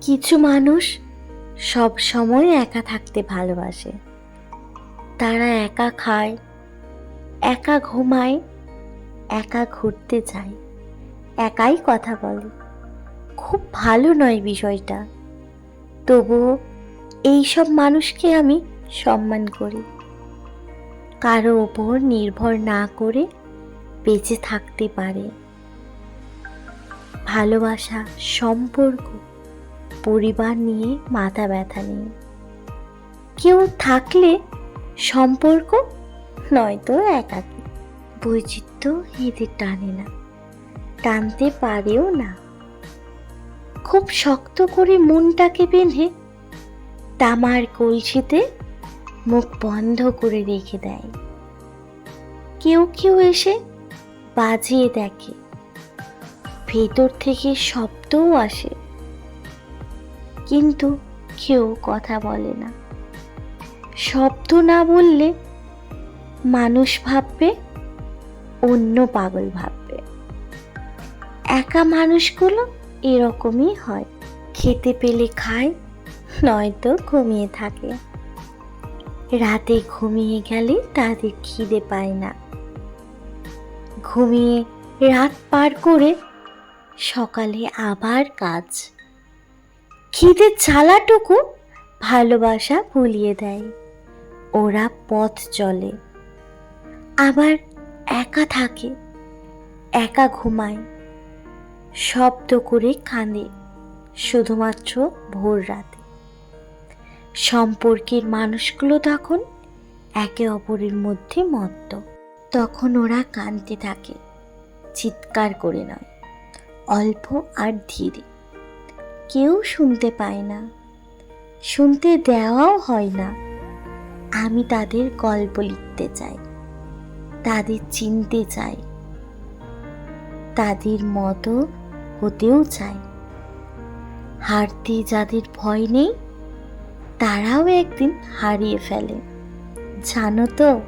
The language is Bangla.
কিছু মানুষ সব সময় একা থাকতে ভালোবাসে। তারা একা খায়, একা ঘুমায়, একা ঘুরতে যায়। একাই কথা বলে। খুব ভালো নয় বিষয়টা। তবুও এইসব মানুষকে আমি সম্মান করি। কারও ওপর নির্ভর না করে বেঁচে থাকতে পারে। ভালোবাসা, সম্পর্ক পরিবার নিয়ে, মাথা ব্যথা নিয়ে। কেউ থাকলে সম্পর্ক নয়তো একাকী। বৈচিত্র্য এদের টানে না, টানতে পারেও না। খুব শক্ত করে মনটাকে বেঁধে তামার কলসিতে মুখ বন্ধ করে রেখে দেয়। কেউ কেউ এসে বাজিয়ে দেখে, ভেতর থেকে শব্দও আসে। কিন্তু কেউ কথা বলে না। শব্দ না বললে মানুষ ভাববে, অন্য পাগল ভাববে। একা মানুষগুলো এরকমই হয়। খেতে পেলে খায়, নয়তো ঘুমিয়ে থাকে। রাতে ঘুমিয়ে গেলে তাদের খিদে পায় না। ঘুমিয়ে রাত পার করে সকালে আবার কাজ। খিদের জ্বালাটুকু ভালোবাসা ভুলিয়ে দেয়। ওরা পথ চলে। আবার একা থাকে, একা ঘুমায়। শব্দ করে কাঁদে শুধুমাত্র ভোর রাতে। সম্পর্কের মানুষগুলো তখন একে অপরের মধ্যে মত্ত। তখন ওরা কাঁদতে থাকে, চিৎকার করে নয়, অল্প আর ধীরে। কেউ শুনতে পায় না। শুনতে দেওয়াও হয় না। আমি তাদের গল্প লিখতে চাই, তাদের চিনতে চাই, তাদের মতো হতেও চাই। হারতে যাদের ভয় নেই, তারাও একদিন হারিয়ে ফেলে। জানো তো?